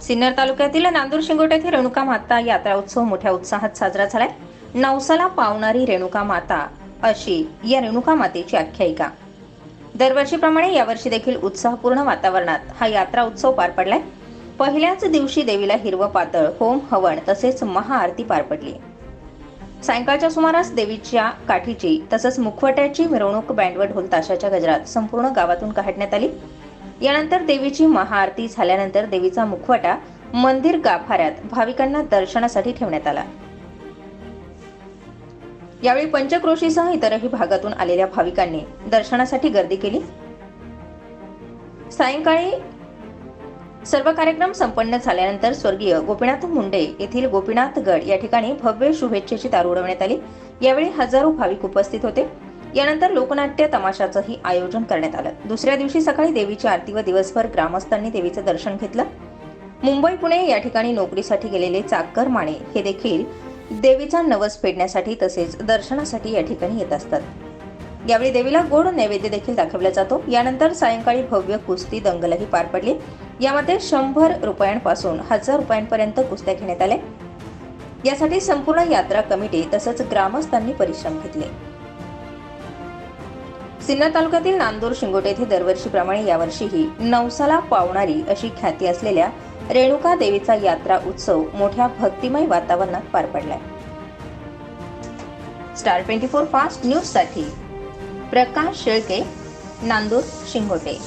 सिन्नर तालुक्यातील नांदूर शिंगोट येथे रेणुका माता यात्रा उत्सव मोठ्या उत्साहात साजरा झालाय. नवसाला पावणारी रेणुका माता अशी या रेणुका मातेची आख्यायिका. दरवर्षीप्रमाणे यावर्षी देखील उत्साहपूर्ण वातावरणात हा यात्रा उत्सव पार पडलाय. पहिल्याच दिवशी देवीला हिरवं पातळ होम हवन तसेच महाआरती पार पडली. सायंकाळच्या सुमारास देवीच्या काठीची तसंच मुखवट्याची मिरवणूक बँड व ढोल ताशाच्या गजरात संपूर्ण गावातून काढण्यात आली. यानंतर देवीची महाआरती झाल्यानंतर देवीचा मुखवटा मंदिर गाभाऱ्यात भाविकांना दर्शनासाठी ठेवण्यात आला. यावेळी पंचक्रोशीसह इतरही भागातून आलेल्या भाविकांनी दर्शनासाठी गर्दी केली. सायंकाळी सर्व कार्यक्रम संपन्न झाल्यानंतर स्वर्गीय गोपीनाथ मुंडे येथील गोपीनाथ गड या ठिकाणी भव्य शुभेच्छेची तार उडवण्यात आली. यावेळी हजारो भाविक उपस्थित होते. यानंतर लोकनाट्य तमाशाचंही आयोजन करण्यात आलं. दुसऱ्या दिवशी सकाळी देवीची आरती व दिवसभर ग्रामस्थांनी देवीचं दर्शन घेतलं. मुंबई पुणे या ठिकाणी नोकरीसाठी गेलेले चाकर माने हे देखील देवीचा नवस फेडण्यासाठी तसेच दर्शनासाठी या ठिकाणी येत असतात. यावेळी देवीला गोड नैवेद्य देखील दाखवला जातो. यानंतर सायंकाळी भव्य कुस्ती दंगलही पार पडली. यामध्ये शंभर रुपयांपासून हजार रुपयांपर्यंत कुस्त्या घेण्यात आल्या. यासाठी संपूर्ण यात्रा कमिटी तसंच ग्रामस्थांनी परिश्रम घेतले. सिन्नर तालुक्यातील नांदूर शिंगोटे येथे दरवर्षीप्रमाणे यावर्षीही नवसाला पावणारी अशी ख्याती असलेल्या रेणुका देवीचा यात्रा उत्सव मोठ्या भक्तिमय वातावरणात पार पडलाय. स्टार ट्वेंटी फोर फास्ट न्यूजसाठी प्रकाश शेळके नांदूर शिंगोटे.